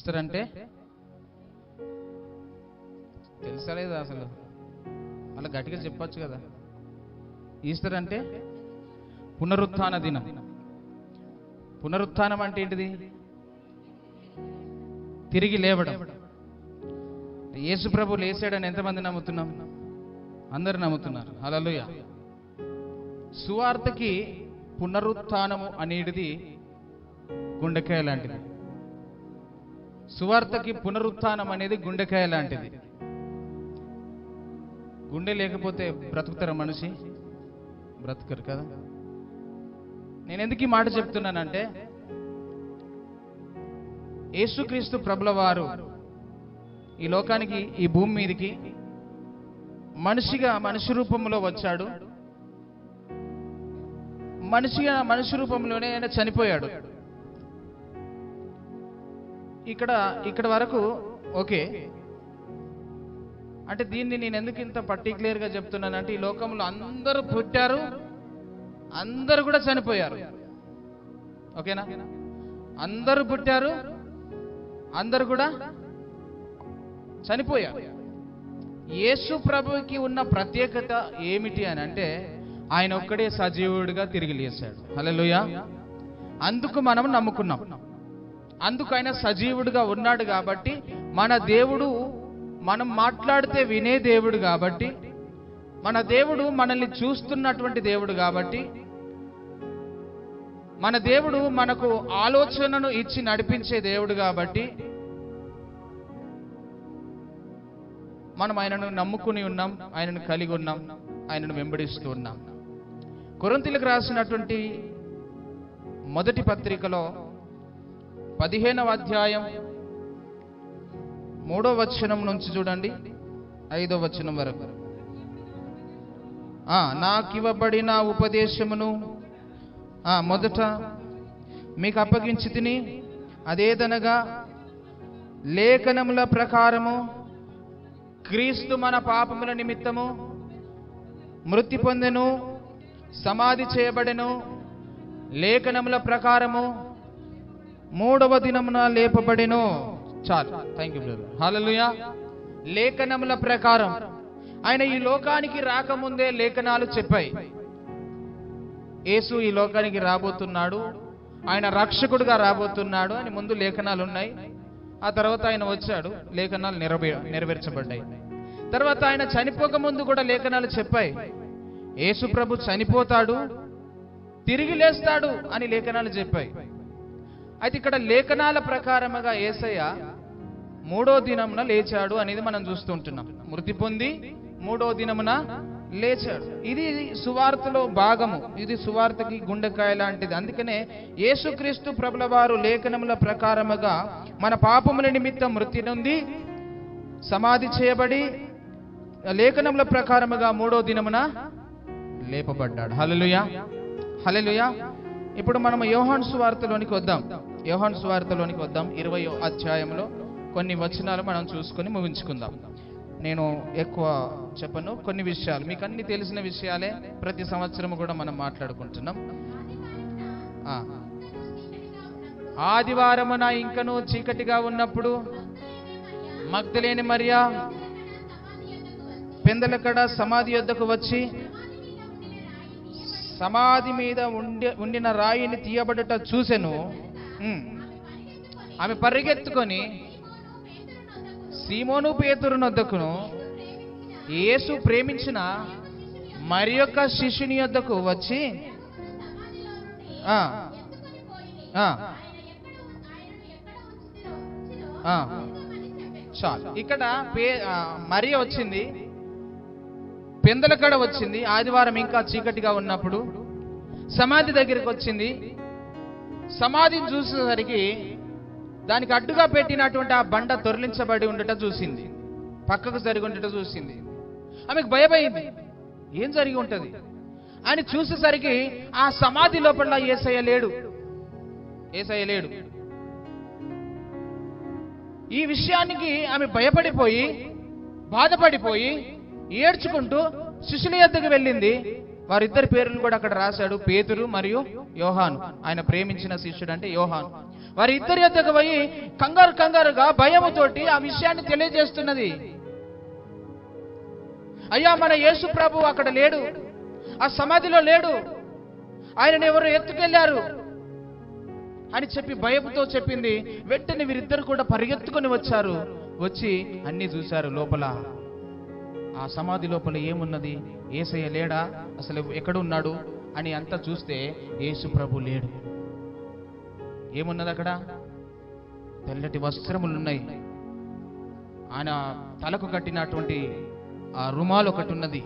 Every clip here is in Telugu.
సిస్టర్ అంటే తెలుసా లేదా అసలు? అలా గట్టిగా చెప్పొచ్చు కదా. ఈస్టర్ అంటే పునరుత్థాన దినం. పునరుత్థానం అంటే ఏంటిది? తిరిగి లేవడం. యేసు ప్రభు లేచాడని ఎంతమంది నమ్ముతున్నాం? అందరు నమ్ముతున్నారు. అలలుయ సువార్తకి పునరుత్థానము అనేది గుండెకాయ లాంటిది. సువార్తకి పునరుత్నం అనేది గుండెకాయ లాంటిది. గుండె లేకపోతే బ్రతుకుతారా మనిషి? బ్రతుకరు కదా. నేను ఎందుకు ఈ మాట చెప్తున్నానంటే యేసుక్రీస్తు ప్రభుల వారు ఈ లోకానికి ఈ భూమి మీదకి మనిషిగా మనిషి రూపంలో వచ్చాడు. మనిషిగా మనిషి రూపంలోనే ఆయన చనిపోయాడు. ఇక్కడ ఇక్కడ వరకు ఓకే. అంటే దీన్ని నేను ఎందుకు ఇంత పర్టికులర్గా చెప్తున్నానంటే ఈ లోకంలో అందరూ పుట్టారు అందరూ కూడా చనిపోయారు. ఓకేనా? అందరూ పుట్టారు అందరూ కూడా చనిపోయారు. యేసు ప్రభుకి ఉన్న ప్రత్యేకత ఏమిటి అని అంటే ఆయన ఒక్కడే సజీవుడిగా తిరిగి లేచాడు. హలో అందుకు మనం నమ్ముకున్నాం. అందుకు ఆయన సజీవుడుగా ఉన్నాడు కాబట్టి మన దేవుడు మనం మాట్లాడితే వినే దేవుడు కాబట్టి మన దేవుడు మనల్ని చూస్తున్నటువంటి దేవుడు కాబట్టి మన దేవుడు మనకు ఆలోచనను ఇచ్చి నడిపించే దేవుడు కాబట్టి మనం ఆయనను నమ్ముకుని ఉన్నాం ఆయనను కలిగి ఉన్నాం ఆయనను వెంబడిస్తూ ఉన్నాం. కొరంతిలకు రాసినటువంటి మొదటి పత్రికలో పదిహేనవ అధ్యాయం మూడో వచనం నుంచి చూడండి. ఐదో వచనం వరకు. నాకివ్వబడిన ఉపదేశమును మొదట మీకు అప్పగించి తిని అదేదనగా లేఖనముల ప్రకారము క్రీస్తు మన పాపముల నిమిత్తము మృతి పొందెను సమాధి చేయబడెను లేఖనముల ప్రకారము మూడవ దినమున లేపబడెను. చాలు. థ్యాంక్ యూ బ్రదర్ హాలలుయా లేఖనముల ప్రకారం. ఆయన ఈ లోకానికి రాకముందే లేఖనాలు చెప్పాయి. యేసు ఈ లోకానికి రాబోతున్నాడు. ఆయన రక్షకుడుగా రాబోతున్నాడు అని ముందు లేఖనాలు ఉన్నాయి. ఆ తర్వాత ఆయన వచ్చాడు. లేఖనాలు నెరవే నెరవేర్చబడ్డాయి. తర్వాత ఆయన చనిపోక ముందు కూడా లేఖనాలు చెప్పాయి. యేసు ప్రభు చనిపోతాడు తిరిగి లేస్తాడు అని లేఖనాలు చెప్పాయి. అయితే ఇక్కడ లేఖనాల ప్రకారముగా ఏసయ్య మూడో దినమున లేచాడు అనేది మనం చూస్తుంటున్నాం. మృతి పొంది మూడో దినమున లేచాడు. ఇది సువార్తలో భాగము. ఇది సువార్తకి గుండెకాయ లాంటిది. అందుకనే యేసుక్రీస్తు ప్రభుల వారు లేఖనముల ప్రకారముగా మన పాపముల నిమిత్తం మృతి నుండి సమాధి చేయబడి లేఖనముల ప్రకారముగా మూడో దినమున లేపబడ్డాడు. హలలుయా హలలుయా ఇప్పుడు మనం యోహాన్ సువార్తలోనికి వద్దాం. యోహాన్ స్వార్థలోనికి వద్దాం. ఇరవై అధ్యాయంలో కొన్ని వచనాలు మనం చూసుకొని ముగించుకుందాం. నేను ఎక్కువ చెప్పను. కొన్ని విషయాలు. మీకు అన్ని తెలిసిన విషయాలే ప్రతి సంవత్సరం కూడా మనం మాట్లాడుకుంటున్నాం. ఆదివారమున ఇంకను చీకటిగా ఉన్నప్పుడు మగ్ధలేని మరియా పెందలకడ సమాధి యొద్దకు వచ్చి సమాధి మీద ఉండి ఉండిన రాయిని తీయబడట చూసెను. ఆమె పరిగెత్తుకొని సీమోను పేతురు నొద్దకును యేసు ప్రేమించిన మరి యొక్క శిష్యుని యొద్దకు వచ్చి చాలు. ఇక్కడ పే ఆ, మరియ వచ్చింది. పెందలకడ వచ్చింది. ఆదివారం ఇంకా చీకటిగా ఉన్నప్పుడు సమాధి దగ్గరికి వచ్చింది. సమాధిని చూసేసరికి దానికి అడ్డుగా పెట్టినటువంటి ఆ బండ తొరలించబడి ఉండట చూసింది. పక్కకు జరిగి ఉండట చూసింది. ఆమెకు భయమైంది. ఏం జరిగి ఉంటది? అని చూసేసరికి ఆ సమాధి లోపల ఏసయ్య లేడు. ఏసయ్య లేడు. ఈ విషయానికి ఆమె భయపడిపోయి బాధపడిపోయి ఏడ్చుకుంటూ శిష్యుల యొద్దకు వెళ్ళింది. వారిద్దరి పేర్లు కూడా అక్కడ రాశాడు. పేతురు మరియు యోహాను. ఆయన ప్రేమించిన శిష్యుడు అంటే యోహాను. వారి ఇద్దరి యొద్దకు పోయి కంగారు కంగారుగా భయముతోటి ఆ విషయాన్ని తెలియజేస్తున్నది. అయ్యా మన యేసు ప్రభు అక్కడ లేడు. ఆ సమాధిలో లేడు. ఆయనను ఎవరు ఎత్తుకెళ్ళారు? అని చెప్పి భయముతో చెప్పింది. వెంటనే వీరిద్దరు కూడా పరిగెత్తుకొని వచ్చారు. వచ్చి అన్ని చూశారు లోపల. ఆ సమాధి లోపల ఏమున్నది? ఏసయ్య లేడా? అసలు ఎక్కడ ఉన్నాడు అని అంతా చూస్తే యేసు ప్రభు లేడు. ఏమున్నది అక్కడ? తెల్లటి వస్త్రములు ఉన్నాయి ఆయన తలకు కట్టినటువంటి ఆ రుమాలు ఒకటి ఉన్నది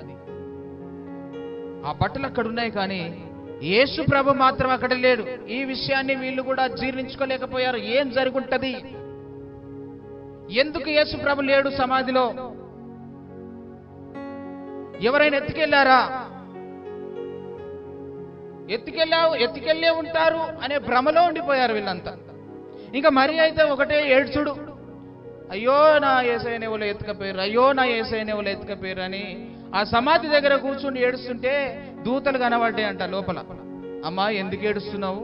ఆ బట్టలు అక్కడ ఉన్నాయి కానీ యేసు ప్రభు మాత్రం అక్కడ లేడు. ఈ విషయాన్ని వీళ్ళు కూడా జీర్ణించుకోలేకపోయారు. ఏం జరుగుంటది? ఎందుకు యేసు ప్రభు లేడు సమాధిలో? ఎవరైనా ఎత్తుకెళ్ళారా? ఎత్తుకెళ్ళావు ఎత్తుకెళ్ళే ఉంటారు అనే భ్రమలో ఉండిపోయారు వీళ్ళంతా. ఇంకా మరీ అయితే ఒకటే ఏడ్చుడు. అయ్యో నా ఏసైన ఎవరు ఎత్తుకపోయారు అయ్యో నా ఏసైన ఎవరు ఎత్తుకపోయారు అని ఆ సమాధి దగ్గర కూర్చుని ఏడుస్తుంటే దూతలు కనబడ్డాయి అంట లోపల. అమ్మా ఎందుకు ఏడుస్తున్నావు?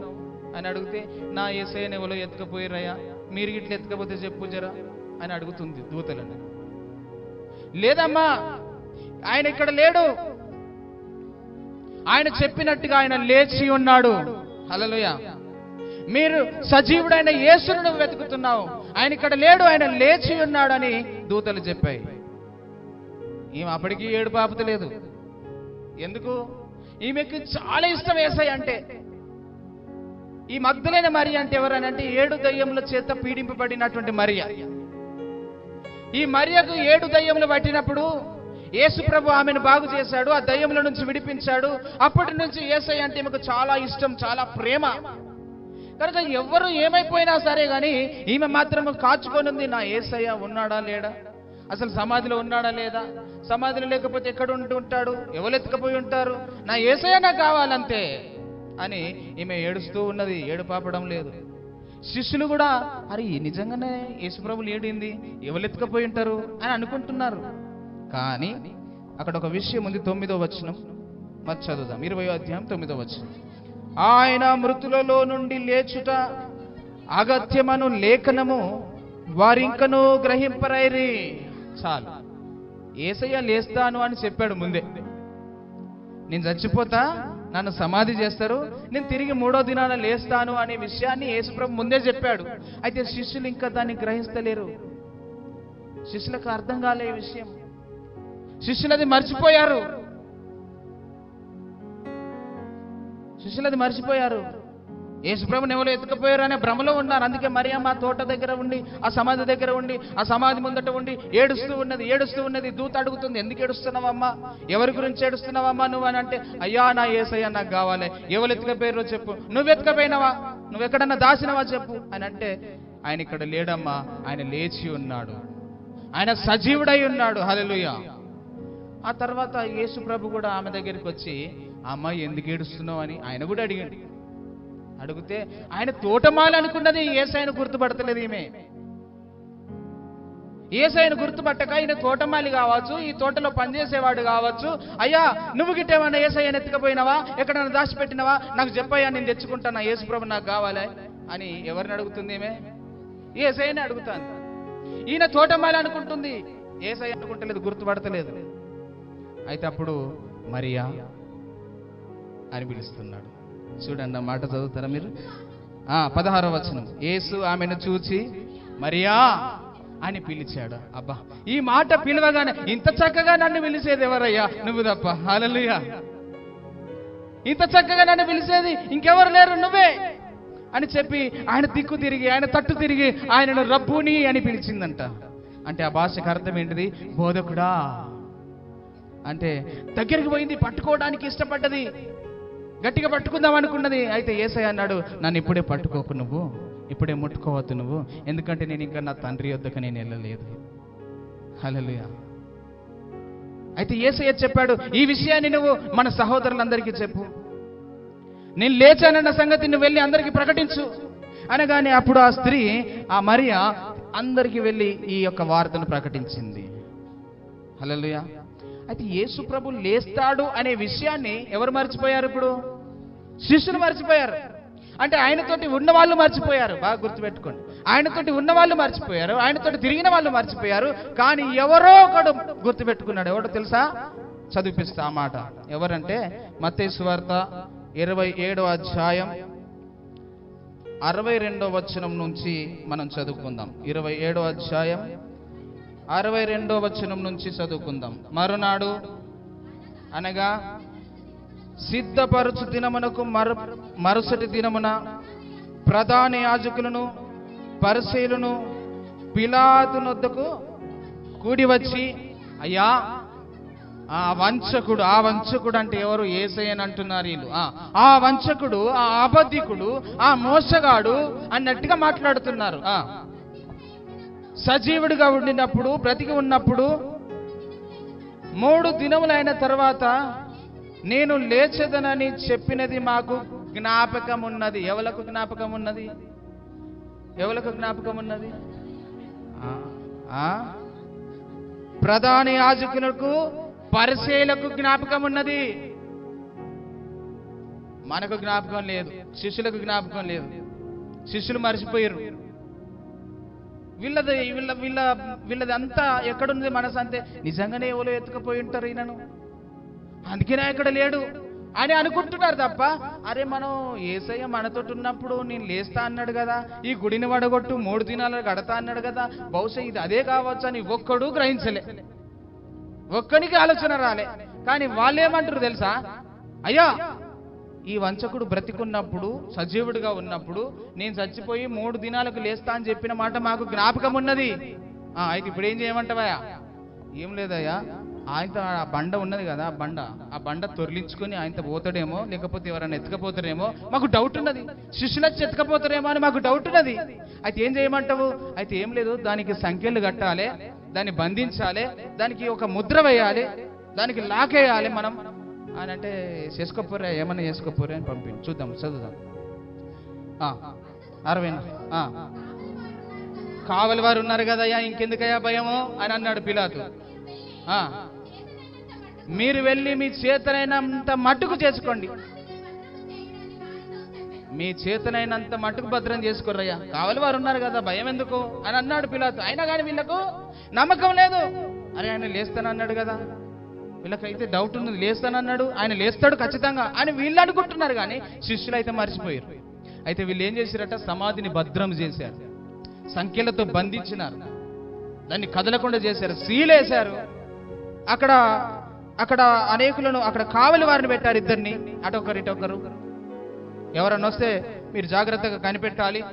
అని అడిగితే నా ఏసైన ఎవరో ఎత్తుకపోయారయ్యా మీరు ఇట్లా ఎత్తుకపోతే చెప్పు జరా అని అడుగుతుంది దూతలని లేదమ్మా ఆయన ఇక్కడ లేడు. ఆయన చెప్పినట్టుగా ఆయన లేచి ఉన్నాడు. హలలుయ మీరు సజీవుడైన యేసును నువ్వు వెతుకుతున్నావు. ఆయన ఇక్కడ లేడు ఆయన లేచి ఉన్నాడని దూతలు చెప్పాయి. ఈమె అప్పటికి ఏడు పాపత లేదు ఎందుకు? ఈమెకి చాలా ఇష్టం వేసాయి అంటే. ఈ మగ్ధులైన మరి అంటే ఎవరనంటే ఏడు దయ్యముల చేత పీడింపబడినటువంటి మరియ. ఈ మరియకు ఏడు దయ్యములు పట్టినప్పుడు యేసు ప్రభు ఆమెను బాగు చేశాడు ఆ దయ్యముల నుంచి విడిపించాడు. అప్పటి నుంచి ఏసయ్య అంటే ఈమెకు చాలా ఇష్టం చాలా ప్రేమ. కనుక ఎవరు ఏమైపోయినా సరే కానీ ఈమె మాత్రం కాచుకొనుంది నా ఏసయ్య ఉన్నాడా లేడా? అసలు సమాధిలో ఉన్నాడా లేదా? సమాధిలో లేకపోతే ఎక్కడ ఉంటూ ఉంటాడు? ఎవరు ఎత్తుకపోయి ఉంటారు? నా ఏసయ్య నాకు కావాలంతే అని ఈమె ఏడుస్తూ ఉన్నది ఏడు పాపడం లేదు. శిష్యులు కూడా అరే నిజంగానే యేసుప్రభు లేడింది ఎవరు ఎత్తుకపోయి ఉంటారు? అని అనుకుంటున్నారు. కానీ అక్కడ ఒక విషయం ఉంది తొమ్మిదో వచనం. మరి చదువుదాం. ఇరవై అధ్యాయం తొమ్మిదో వచనం. ఆయన మృతులలో నుండి లేచుట అగత్యమను లేఖనము వారింకను గ్రహింపరైరి. చాలు. ఏసయ్య లేస్తాను అని చెప్పాడు ముందే. నేను చచ్చిపోతా నన్ను సమాధి చేస్తారు నేను తిరిగి మూడో దినాన లేస్తాను అనే విషయాన్ని యేసుప్రభు ముందే చెప్పాడు. అయితే శిష్యులు ఇంకా దాన్ని గ్రహిస్తలేరు. శిష్యులకు అర్థం కాలే విషయం. శిష్యులది మర్చిపోయారు. శిష్యులది మర్చిపోయారు. యేసుప్రభుని ఎవరు ఎత్తుకుపోయారు అనే భ్రమలో ఉన్నారు. అందుకే మరియమ్మ తోట దగ్గర ఉండి ఆ సమాధి దగ్గర ఉండి ఆ సమాధి ముందట ఉండి ఏడుస్తూ ఉన్నది ఏడుస్తూ ఉన్నది. దూత అడుగుతుంది ఎందుకు ఏడుస్తున్నావమ్మా? ఎవరి గురించి ఏడుస్తున్నావమ్మా నువ్వు? అని అంటే అయ్యా నా ఏసయ్య నాకు కావాలి. ఎవరు ఎత్తుకపోయారో చెప్పు. నువ్వు ఎత్తుకపోయినావా? నువ్వు ఎక్కడన్నా దాచినవా చెప్పు. అని అంటే ఆయన ఇక్కడ లేడమ్మా. ఆయన లేచి ఉన్నాడు. ఆయన సజీవుడై ఉన్నాడు. హల్లెలూయా. ఆ తర్వాత యేసు ప్రభు కూడా ఆమె దగ్గరికి వచ్చి అమ్మాయి ఎందుకు ఏడుస్తున్నావు? అని ఆయన కూడా అడిగాడు. అడిగితే ఆయన తోటమాలి అనుకున్నది ఏసైన గుర్తుపడతలేదు ఈమె. ఏసైన గుర్తుపట్టక ఈయన తోటమాలి కావచ్చు ఈ తోటలో పనిచేసేవాడు కావచ్చు. అయ్యా నువ్వు గిట్టేమన్నా ఏసయ్యని ఎత్తుకపోయినావా? ఎక్కడన్నా దాచిపెట్టినవా? నాకు చెప్పయ్యా నేను తెచ్చుకుంటాను యేసు ప్రభు నాకు కావాలి? అని ఎవరిని అడుగుతుంది ఈమె? ఏసైని అడుగుతాను. ఈయన తోటమాలి అనుకుంటుంది. ఏసై అనుకుంటలేదు గుర్తుపడతలేదు. అయితే అప్పుడు మరియా అని పిలుస్తున్నాడు. చూడండి ఆ మాట చదువుతారా మీరు? ఆ పదహారో వచనం. యేసు ఆమెను చూచి మరియా అని పిలిచాడు. అబ్బా ఈ మాట పిలవగానే ఇంత చక్కగా నన్ను పిలిచేది ఎవరయ్యా? నువ్వు తప్ప. హల్లెలూయా. ఇంత చక్కగా నన్ను పిలిచేది ఇంకెవరు లేరు? నువ్వే అని చెప్పి ఆయన దిక్కు తిరిగి ఆయన తట్టు తిరిగి ఆయనను రబ్బుని అని పిలిచిందంట. అంటే ఆ భాషకు అర్థం ఏంటిది? బోధకుడా. అంటే దగ్గరికి పోయింది పట్టుకోవడానికి ఇష్టపడ్డది. గట్టిగా పట్టుకుందాం అనుకున్నది. అయితే ఏసై అన్నాడు నన్ను ఇప్పుడే పట్టుకోకు నువ్వు ఇప్పుడే ముట్టుకోవద్దు నువ్వు. ఎందుకంటే నేను ఇంకా నా తండ్రి వద్దకు నేను వెళ్ళలేదు. హలలుయా అయితే ఏసయ్య చెప్పాడు ఈ విషయాన్ని నువ్వు మన సహోదరులందరికీ చెప్పు. నేను లేచానన్న సంగతి నువ్వు వెళ్ళి అందరికీ ప్రకటించు. అనగానే అప్పుడు ఆ స్త్రీ ఆ మరియ అందరికీ వెళ్ళి ఈ యొక్క వార్తను ప్రకటించింది. హలలుయా అయితే యేసు ప్రభు లేస్తాడు అనే విషయాన్ని ఎవరు మర్చిపోయారు ఇప్పుడు? శిష్యులు మర్చిపోయారు. అంటే ఆయనతోటి ఉన్న వాళ్ళు మర్చిపోయారు. బాగా గుర్తుపెట్టుకోండి. ఆయనతోటి ఉన్న వాళ్ళు మర్చిపోయారు. ఆయనతోటి తిరిగిన వాళ్ళు మర్చిపోయారు. కానీ ఎవరో ఒకడు గుర్తుపెట్టుకున్నాడు. ఎవడో తెలుసా? చదివిపిస్తా ఆ మాట. ఎవరంటే? మత్తయి వార్త ఇరవై ఏడో అధ్యాయం అరవై రెండో వచనం నుంచి మనం చదువుకుందాం. ఇరవై ఏడో అధ్యాయం అరవై రెండో వచనం నుంచి చదువుకుందాం. మరునాడు అనగా సిద్ధపరచు దినమునకు మరు మరుసటి దినమున ప్రధాన యాజకులను పరిశీలను పిలాతునొద్దకు కూడి వచ్చి అయ్యా ఆ వంచకుడు ఆ వంచకుడు అంటే ఎవరు? ఏసయ్యని అంటున్నారు వీళ్ళు. ఆ, ఆ వంచకుడు ఆ అబద్ధికుడు ఆ మోసగాడు అన్నట్టుగా మాట్లాడుతున్నారు. ఆ సజీవుడిగా ఉండినప్పుడు బ్రతికి ఉన్నప్పుడు మూడు దినములైన తర్వాత నేను లేచదనని చెప్పినది మాకు జ్ఞాపకం ఉన్నది ఎవలకు జ్ఞాపకం ఉన్నది ఎవలకు జ్ఞాపకం ఉన్నది ఆ, ఆ? ప్రధాన యాజకులకు పరిశీలకు జ్ఞాపకం ఉన్నది మనకు జ్ఞాపకం లేదు. శిష్యులకు జ్ఞాపకం లేదు. శిష్యులు మర్చిపోయారు వీళ్ళది వీళ్ళ వీళ్ళ వీళ్ళది అంతా ఎక్కడుంది మనసు అంతే. నిజంగానే ఎవరో ఎత్తుకుపోయి ఉంటారు ఈయనను. అందుకనే ఇక్కడ లేడు అని అనుకుంటున్నారు తప్ప అరే మనం ఏసయ్య మనతోటి ఉన్నప్పుడు నేను లేస్తా అన్నాడు కదా ఈ గుడిని వడగొట్టు మూడు దినాలు గడతా అన్నాడు కదా బహుశా ఇది అదే కావచ్చు అని ఒక్కడు గ్రహించలే. ఒక్కనికి ఆలోచన రాలే. కానీ వాళ్ళేమంటారు తెలుసా? అయ్యా ఈ వంచకుడు బ్రతికున్నప్పుడు సజీవుడిగా ఉన్నప్పుడు నేను చచ్చిపోయి మూడు దినాలకు లేస్తా అని చెప్పిన మాట మాకు జ్ఞాపకం ఉన్నది. ఆ, అయితే ఇప్పుడు ఏం చేయమంటావయ్యా? ఏం లేదయ్యా. ఆయనతో ఆ బండ ఉన్నది కదా ఆ బండ. ఆ బండ తొరిలించుకొని ఆయనతో పోతాడేమో లేకపోతే ఎవరైనా ఎత్తుకపోతారేమో మాకు డౌట్ ఉన్నది. శిష్యులు వచ్చి ఎత్తుకపోతారేమో అని మాకు డౌట్ ఉన్నది. అయితే ఏం చేయమంటావు? అయితే ఏం లేదు దానికి సంఖ్యలు కట్టాలి దాన్ని బంధించాలి దానికి ఒక ముద్ర వేయాలి దానికి లాక్ వేయాలి మనం. అని అంటే చేసుకోపోరా ఏమన్నా చేసుకోపోరా అని పంపి చూద్దాం చదువుదాం. ఆ, అరవై కావలి వారు ఉన్నారు కదయ్యా ఇంకెందుకయ్యా భయము అని అన్నాడు పిలాతు. మీరు వెళ్ళి మీ చేతనైనంత మట్టుకు చేసుకోండి. మీ చేతనైనంత మట్టుకు భద్రం చేసుకోరయ్యా కావలి వారు ఉన్నారు కదా భయం ఎందుకు? అని అన్నాడు పిలాతు. అయినా కానీ వీళ్ళకు నమ్మకం లేదు. అరే ఆయన లేస్తానన్నాడు కదా. వీళ్ళకైతే డౌట్ ఉంది లేస్తానన్నాడు. ఆయన లేస్తాడు ఖచ్చితంగా. అని వీళ్ళు అనుకుంటున్నారు కానీ శిష్యులు అయితే మర్చిపోయారు. అయితే వీళ్ళు ఏం చేశారట? సమాధిని భద్రం చేశారు. సంఖ్యలతో బంధించినారు. దాన్ని కదలకుండా చేశారు. సీలేశారు అక్కడ అక్కడ అనేకులను అక్కడ కావలి వారిని పెట్టారు ఇద్దరిని. అటొకరు ఇటొకరు ఎవరన్నా వస్తే మీరు జాగ్రత్తగా కనిపెట్టాలి.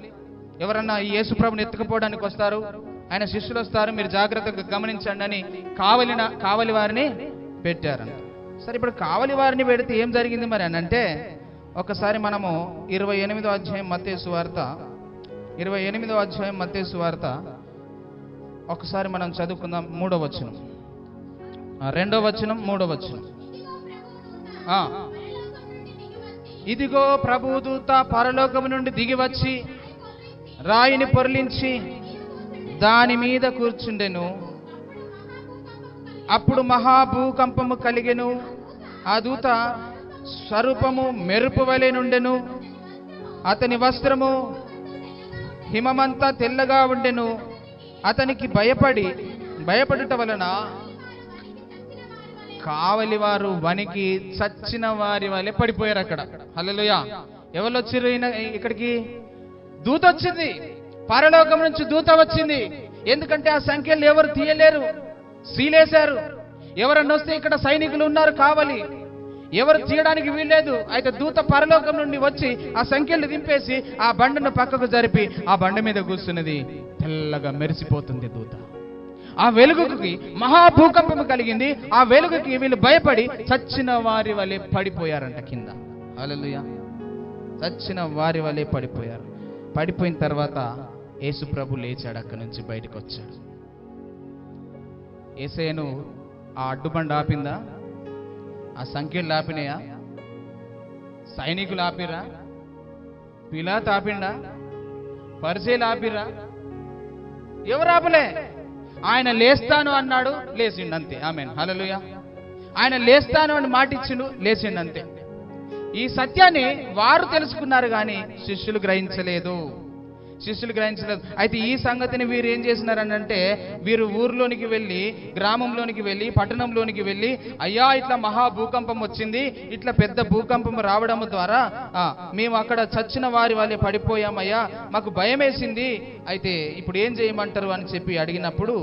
ఎవరన్నా ఈ యేసుప్రభుని ఎత్తుకుపోవడానికి వస్తారు. ఆయన శిష్యులు వస్తారు. మీరు జాగ్రత్తగా గమనించండి అని కావలిన కావలి వారిని పెట్టారంట. సరే ఇప్పుడు కావలి వారిని పెడితే ఏం జరిగింది మరి అని అంటే ఒకసారి మనము ఇరవై ఎనిమిదో అధ్యాయం మత్తేసు వార్త ఇరవై ఎనిమిదో అధ్యాయం మత్తేసు వార్త ఒకసారి మనం చదువుకుందాం మూడో వచనం. రెండో వచనం మూడో వచనం. ఇదిగో ప్రభుదూత పరలోకం నుండి దిగి వచ్చి రాయిని పొరలించి దాని మీద కూర్చుండెను. అప్పుడు మహాభూకంపము కలిగెను. ఆ దూత స్వరూపము మెరుపు వలె నుండెను. అతని వస్త్రము హిమమంతా తెల్లగా ఉండెను. అతనికి భయపడి భయపడుట వలన కావలి వారు వనికి చచ్చిన వారి వలె పడిపోయారు అక్కడ. హల్లెలూయ. ఎవరు వచ్చిర్రు ఇక్కడికి? దూత వచ్చింది. పరలోకం నుంచి దూత వచ్చింది. ఎందుకంటే ఆ సంఖ్యలు ఎవరు తీయలేరు. సీలేశారు. ఎవరన్నా వస్తే ఇక్కడ సైనికులు ఉన్నారు కావాలి. ఎవరు తీయడానికి వీల్లేదు అయితే దూత పరలోకం నుండి వచ్చి ఆ సంఖ్యలు దింపేసి ఆ బండను పక్కకు జరిపి ఆ బండ మీద కూర్చున్నది. తెల్లగా మెరిసిపోతుంది దూత. ఆ వెలుగుకి మహాభూకంపం కలిగింది. ఆ వెలుగుకి వీళ్ళు భయపడి చచ్చిన వారి వలె పడిపోయారంట కింద. చచ్చిన వారి వలె పడిపోయారు. పడిపోయిన తర్వాత యేసు ప్రభు లేచాడు అక్కడి నుంచి బయటకు వచ్చాడు ఏసయ్యను ఆ అడ్డుబండ ఆపిందా? ఆ సంఖ్యలు ఆపినాయా? సైనికులు ఆపిరా పిలా తాపిండా పరిశీలు ఆపిరా ఎవరు ఆపలే? ఆయన లేస్తాను అన్నాడు లేచిండు అంతే ఆమె హలలుయ ఆయన లేస్తాను అని మాటిచ్చిండు లేచిండు అంతే ఈ సత్యాన్ని వారు తెలుసుకున్నారు కానీ శిష్యులు గ్రహించలేదు. శిష్యులు గ్రహించలేదు. అయితే ఈ సంగతిని వీరు ఏం చేసినారనంటే వీరు ఊర్లోనికి వెళ్ళి గ్రామంలోనికి వెళ్ళి పట్టణంలోనికి వెళ్ళి అయ్యా ఇట్లా మహా భూకంపం వచ్చింది ఇట్లా పెద్ద భూకంపం రావడం ద్వారా మేము అక్కడ చచ్చిన వారి వాళ్ళే పడిపోయామయ్యా మాకు భయం వేసింది అయితే ఇప్పుడు ఏం చేయమంటారు అని చెప్పి అడిగినప్పుడు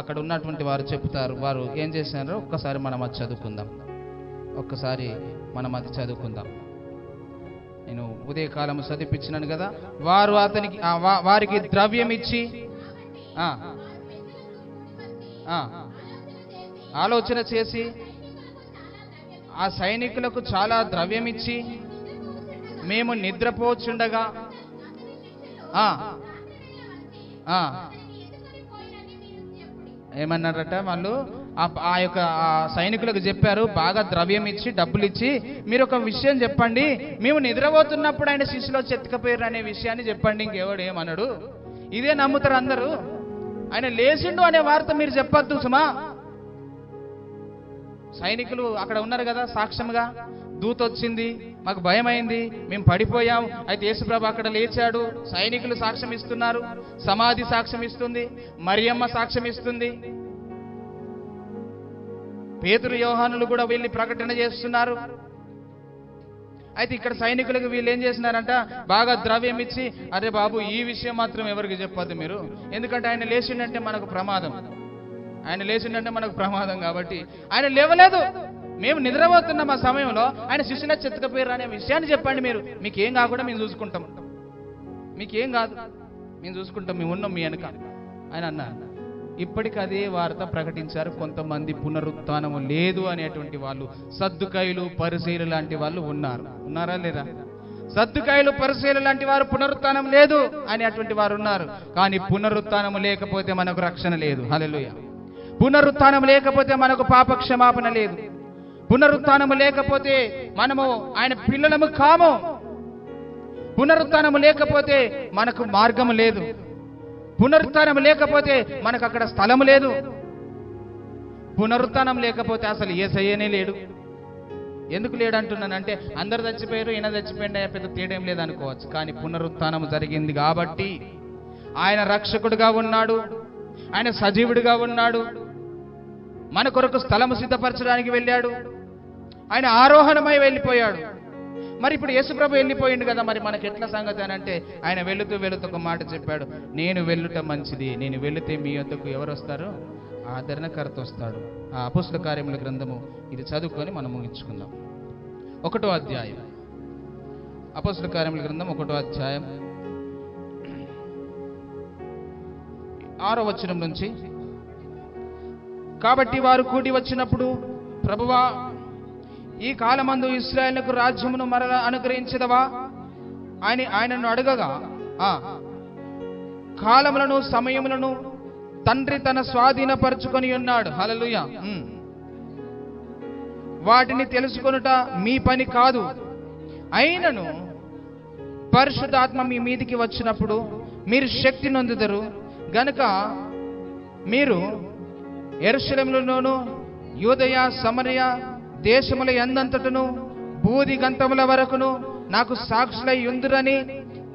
అక్కడ ఉన్నటువంటి వారు చెప్తారు వారు ఏం చేసినారో ఒక్కసారి మనం అది చదువుకుందాం. ఒక్కసారి మనం అది చదువుకుందాం. నేను ఉదయకాలం చదివించినాను కదా. వారు అతనికి వారికి ద్రవ్యం ఇచ్చి ఆ, ఆలోచన చేసి ఆ సైనికులకు చాలా ద్రవ్యం ఇచ్చి మేము నిద్రపోచుండగా ఆ, ఏమన్నారట వాళ్ళు? ఆ యొక్క సైనికులకు చెప్పారు బాగా ద్రవ్యం ఇచ్చి డబ్బులు ఇచ్చి మీరు ఒక విషయం చెప్పండి. మేము నిద్రపోతున్నప్పుడు ఆయన శిష్యులో చెత్తకపోయారు అనే విషయాన్ని చెప్పండి. ఇంకెవడు ఏమన్నాడు ఇదే నమ్ముతారు అందరూ. ఆయన లేచిండు అనే వార్త మీరు చెప్పొద్దు సుమా. సైనికులు అక్కడ ఉన్నారు కదా సాక్ష్యంగా. దూత వచ్చింది మాకు భయం అయింది మేము పడిపోయాం. అయితే యేసుప్రభు అక్కడ లేచాడు. సైనికులు సాక్ష్యం ఇస్తున్నారు సమాధి సాక్ష్యం ఇస్తుంది మరియమ్మ సాక్ష్యం ఇస్తుంది పేతురు యోహానులు కూడా వెళ్ళి ప్రకటన చేస్తున్నారు. అయితే ఇక్కడ సైనికులకు వీళ్ళు ఏం చేసినారంట బాగా ద్రవ్యం ఇచ్చి అరే బాబు ఈ విషయం మాత్రం ఎవరికి చెప్పద్దు మీరు. ఎందుకంటే ఆయన లేచిండంటే మనకు ప్రమాదం. ఆయన లేచిండంటే మనకు ప్రమాదం కాబట్టి ఆయన లేవలేదు. మేము నిద్రపోతున్న మా సమయంలో. ఆయన శిష్యుల చెత్తకపోయారు అనే విషయాన్ని చెప్పండి మీరు. మీకేం కాకుండా మేము చూసుకుంటాం. మీకేం కాదు. మేము చూసుకుంటాం మేము ఉన్నాం మీ వెనక. ఆయన అన్నారు. ఇప్పటికి అదే వార్త ప్రకటించారు. కొంతమంది పునరుత్నము లేదు అనేటువంటి వాళ్ళు సద్దుకాయలు పరిశీలు లాంటి వాళ్ళు ఉన్నారు. ఉన్నారా లేదా? సద్దుకాయలు పరిశీలు లాంటి వారు పునరుత్నం లేదు అనేటువంటి వారు ఉన్నారు. కానీ పునరుత్నము లేకపోతే మనకు రక్షణ లేదు. హలలుయ పునరుత్నం లేకపోతే మనకు పాప క్షమాపణ లేదు. పునరుత్నము లేకపోతే మనము ఆయన పిల్లలము కాము. పునరుత్నము లేకపోతే మనకు మార్గము లేదు. పునరుత్నం లేకపోతే మనకు అక్కడ స్థలము లేదు. పునరుత్నం లేకపోతే అసలు ఏసయ్యనే లేడు. ఎందుకు లేడు అంటున్నానంటే అందరు చచ్చిపోయారు ఈయన చచ్చిపోయింది పెద్ద తేడేం లేదనుకోవచ్చు. కానీ పునరుత్నం జరిగింది కాబట్టి ఆయన రక్షకుడుగా ఉన్నాడు ఆయన సజీవుడిగా ఉన్నాడు మన కొరకు స్థలము సిద్ధపరచడానికి వెళ్ళాడు ఆయన ఆరోహణమై వెళ్ళిపోయాడు. మరి ఇప్పుడు యేసుప్రభు వెళ్ళిపోయిండు కదా మరి మనకి ఎట్లా సంగతి అని అంటే ఆయన వెళుతూ వెళుతూ ఒక మాట చెప్పాడు. నేను వెళ్ళుట మంచిది నేను వెళితే మీ వద్దకు ఎవరు వస్తారు? ఆదరణకర్త వస్తాడు. ఆ అపుస్త కార్యముల గ్రంథము ఇది చదువుకొని మనం ముగించుకుందాం. ఒకటో అధ్యాయం. అపుస్తల కార్యముల గ్రంథం ఒకటో అధ్యాయం. ఆరో వచనం నుంచి కాబట్టి వారు కూడి వచ్చినప్పుడు ప్రభువా ఈ కాలమందు ఇస్రాయల్కు రాజ్యమును మరల అనుగ్రహించదవా? అని ఆయనను అడగగా ఆ కాలములను సమయములను తండ్రి తన స్వాధీనపరుచుకొని ఉన్నాడు. హలలుయ వాటిని తెలుసుకొనుట మీ పని కాదు. అయినను పరిశుద్ధాత్మ మీ మీదికి వచ్చినప్పుడు మీరు శక్తి నొందుదరు. గనుక మీరు ఎరుశలంలోనూ యూదయ సమరయ దేశముల ఎందంతటను బూది గంతముల వరకును నాకు సాక్షులై ఉందిరని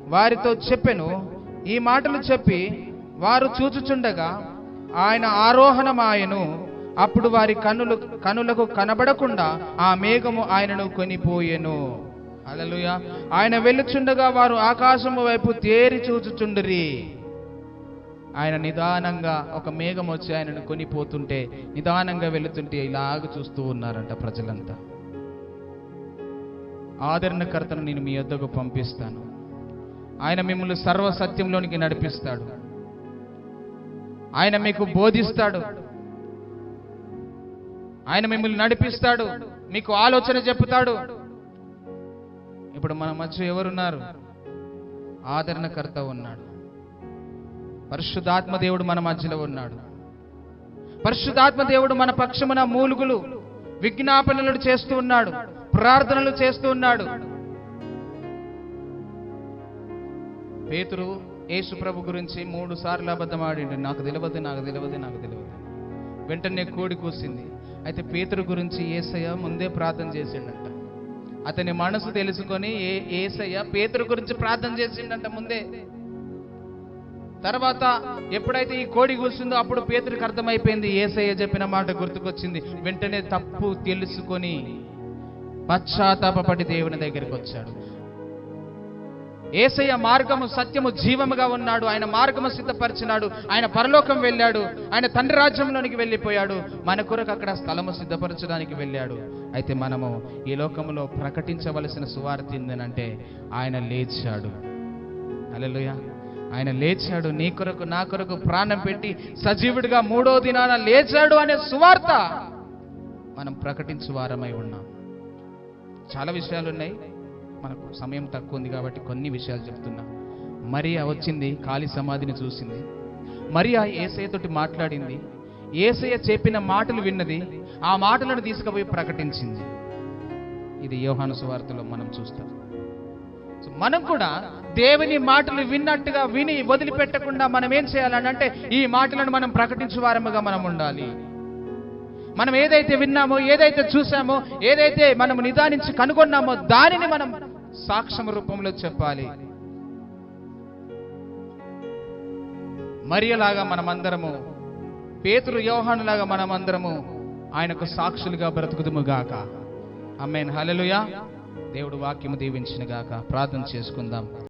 వారితో చెప్పెను. ఈ మాటలు చెప్పి వారు చూచుచుండగా ఆయన ఆరోహణమాయను. అప్పుడు వారి కన్నులు కనులకు కనబడకుండా ఆ మేఘము ఆయనను కొనిపోయెను. అలలుయ ఆయన వెళ్ళుచుండగా వారు ఆకాశము వైపు తేరి చూచుచుండిరి. ఆయన నిదానంగా ఒక మేఘం వచ్చి ఆయనను కొనిపోతుంటే నిదానంగా వెళుతుంటే ఇలాగ చూస్తూ ఉన్నారంట ప్రజలంతా. ఆదరణకర్తను నేను మీ వద్దకు పంపిస్తాను. ఆయన మిమ్మల్ని సర్వ సత్యంలోనికి నడిపిస్తాడు. ఆయన మీకు బోధిస్తాడు. ఆయన మిమ్మల్ని నడిపిస్తాడు. మీకు ఆలోచన చెప్తాడు ఇప్పుడు మన మధ్య ఎవరున్నారు? ఆదరణకర్త ఉన్నాడు. పరిశుద్ధాత్మ దేవుడు మన మధ్యలో ఉన్నాడు. పరిశుద్ధాత్మ దేవుడు మన పక్షమున మూలుగులు విజ్ఞాపనలు చేస్తూ ఉన్నాడు ప్రార్థనలు చేస్తూ ఉన్నాడు. పేతురు యేసు ప్రభు గురించి మూడు సార్లు అబద్ధమాడిండు నాకు తెలియదు నాకు తెలియదు నాకు తెలియదు వెంటనే కోడి కూసింది. అయితే పేతురు గురించి ఏసయ్య ముందే ప్రార్థన చేసిండట. అతని మనసు తెలుసుకొని ఏ ఏసయ్య పేతురు గురించి ప్రార్థన చేసిండంట ముందే. తర్వాత ఎప్పుడైతే ఈ కోడి కూర్చుందో అప్పుడు పేతుడికి అర్థమైపోయింది ఏసయ్య చెప్పిన మాట గుర్తుకొచ్చింది. వెంటనే తప్పు తెలుసుకొని పశ్చాత్తాపడి దేవుని దగ్గరికి వచ్చాడు. ఏసయ్య మార్గము సత్యము జీవముగా ఉన్నాడు. ఆయన మార్గము సిద్ధపరిచినాడు. ఆయన పరలోకం వెళ్ళాడు. ఆయన తండ్రి రాజ్యంలోనికి వెళ్ళిపోయాడు. మన కొరకు అక్కడ స్థలము సిద్ధపరచడానికి వెళ్ళాడు. అయితే మనము ఈ లోకంలో ప్రకటించవలసిన సువార్త ఏంటంటే ఆయన లేచాడు. అలెలుయా ఆయన లేచాడు నీ కొరకు నా కొరకు ప్రాణం పెట్టి సజీవుడిగా మూడో దినాన లేచాడు అనే సువార్త మనం ప్రకటించు వారమై ఉన్నాం. చాలా విషయాలు ఉన్నాయి. మనకు సమయం తక్కువ ఉంది కాబట్టి కొన్ని విషయాలు చెప్తున్నా. మరియా వచ్చింది ఖాళీ సమాధిని చూసింది. మరియా ఏసయ్యతోటి మాట్లాడింది. ఏసయ్య చెప్పిన మాటలు విన్నది ఆ మాటలను తీసుకుపోయి ప్రకటించింది. ఇది యోహాను సువార్తలో మనం చూస్తాం. సో మనం కూడా దేవుని మాటలు విన్నట్టుగా విని వదిలిపెట్టకుండా మనం ఏం చేయాలని అంటే ఈ మాటలను మనం ప్రకటించే వారముగా మనం ఉండాలి. మనం ఏదైతే విన్నామో ఏదైతే చూసామో ఏదైతే మనం నిదానించి కనుగొన్నామో దానిని మనం సాక్ష్యం రూపంలో చెప్పాలి. మరియలాగా మనమందరము పేతురు యోహానులాగా మనమందరము ఆయనకు సాక్షులుగా బ్రతుకుదుము గాక. అమ్మేన్ హలలుయా దేవుడు వాక్యము దీవించిన గాక. ప్రార్థన చేసుకుందాం.